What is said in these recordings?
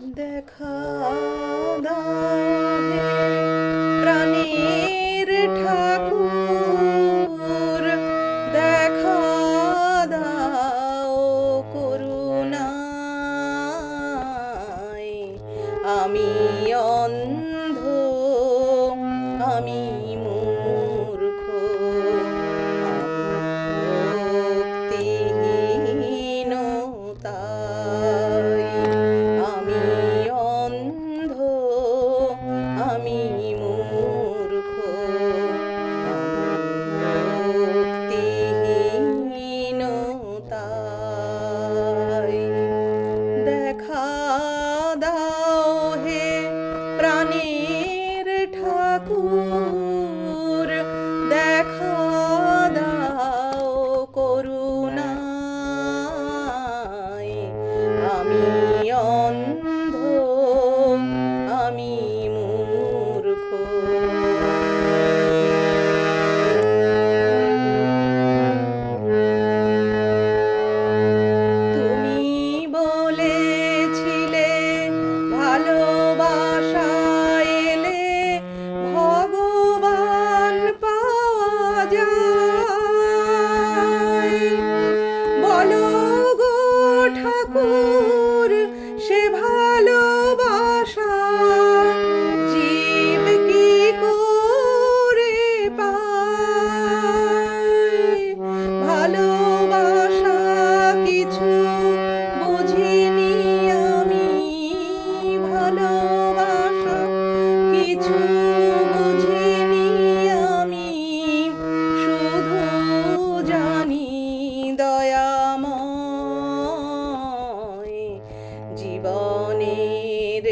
দেখা দাও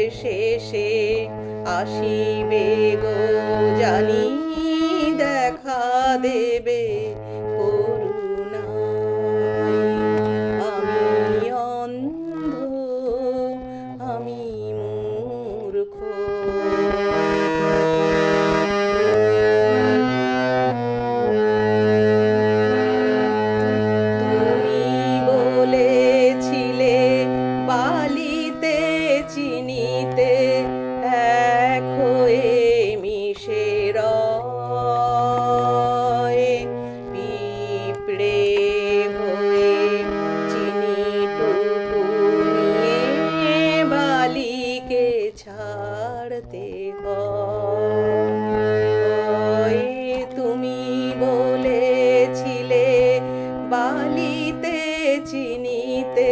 শেষে আসিবে গো জানি। ছাড়তে হয়। তুমি বলেছিলে বালিতে চিনিতে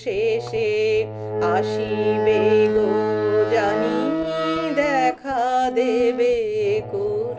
শেষে আসিবে গো জানি দেখা দেবে কো